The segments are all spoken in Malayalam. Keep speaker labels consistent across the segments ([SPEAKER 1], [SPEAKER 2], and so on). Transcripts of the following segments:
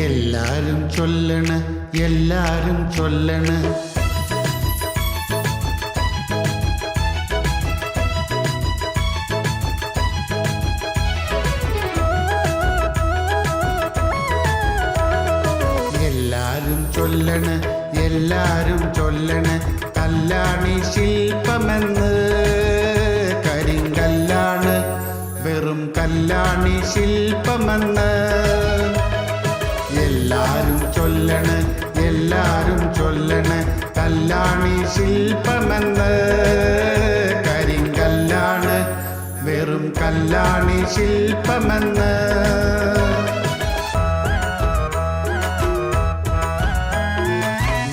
[SPEAKER 1] എല്ലാരും ചൊല്ലണ് എല്ലാരും ചൊല്ലണ്. എല്ലാരും ചൊല്ലണ് എല്ലാരും ചൊല്ലണ്. കല്ലാണി ശില്പമെന്ന് കരിങ്കല്ലാണ്. വെറും കല്ലാണി ശില്പമെന്ന് എല്ലാരും ചൊല്ലണ് എല്ലാരും ചൊല്ലണ്. കല്യാണി ശില്പമെന്ന് കരിങ്കല്ലാണ്. വെറും കല്യാണി ശില്പമെന്ന്.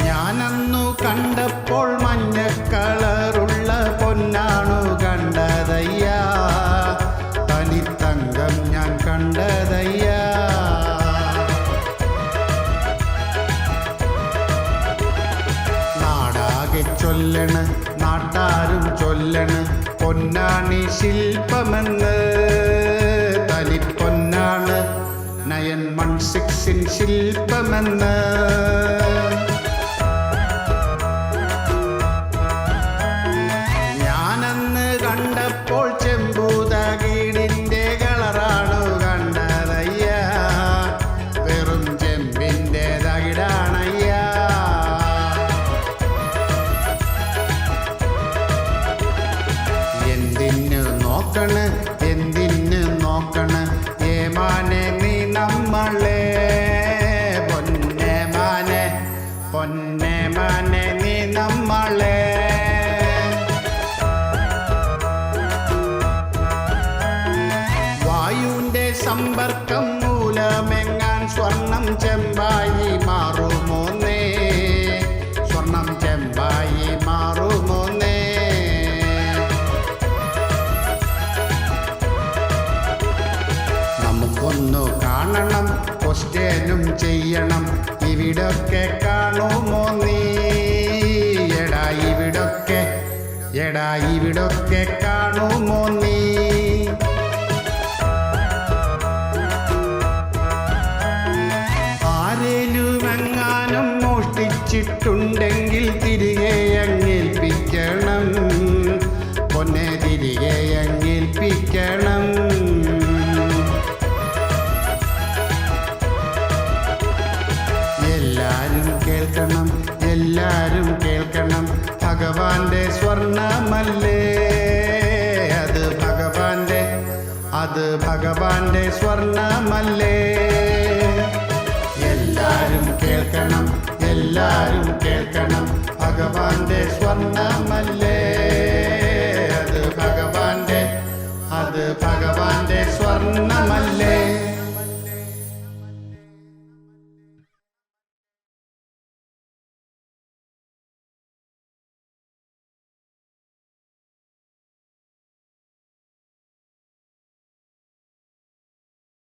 [SPEAKER 1] ഞാനന്നു കണ്ടപ്പോൾ മഞ്ഞ ചൊല്ലണ് നാട്ടാരും ചൊല്ലണ്. പൊന്നാണി ശില്പമെന്ന് തനിപ്പൊന്നാണ്. നയൻ വൺ സിക്സിൻ ശില്പമെന്ന് പൊന്നെ മനെ നീ നമ്മളെ. വായുവിന്റെ സമ്പർക്കം മൂലമെങ്ങാൻ സ്വർണം ചെമ്പായി മാറുമോന്നേ? സ്വർണം ചെമ്പായി മാറുമോന്നേ? നമുക്കൊന്നു കാണണം ക്വസ്റ്റ്യനും ചെയ്യണം. ഇവിടൊക്കെ കാണുമോ നീ? എടാ ഇവിടൊക്കെ എടാ ഇവിടൊക്കെ കാണുമോ നീ? ആരേലുമെങ്ങാനും മോഷ്ടിച്ചിട്ടുണ്ടെങ്കിൽ കേൾക്കണം. എല്ലാരും കേൾക്കണം. ഭഗവാന്റെ സ്വർണമല്ലേ? അത് ഭഗവാന്റെ അത് ഭഗവാന്റെ സ്വർണമല്ലേ? എല്ലാരും കേൾക്കണം. എല്ലാരും കേൾക്കണം. ഭഗവാന്റെ സ്വർണമല്ലേ? അത് ഭഗവാന്റെ അത് ഭഗവാന്റെ സ്വർണമല്ലേ?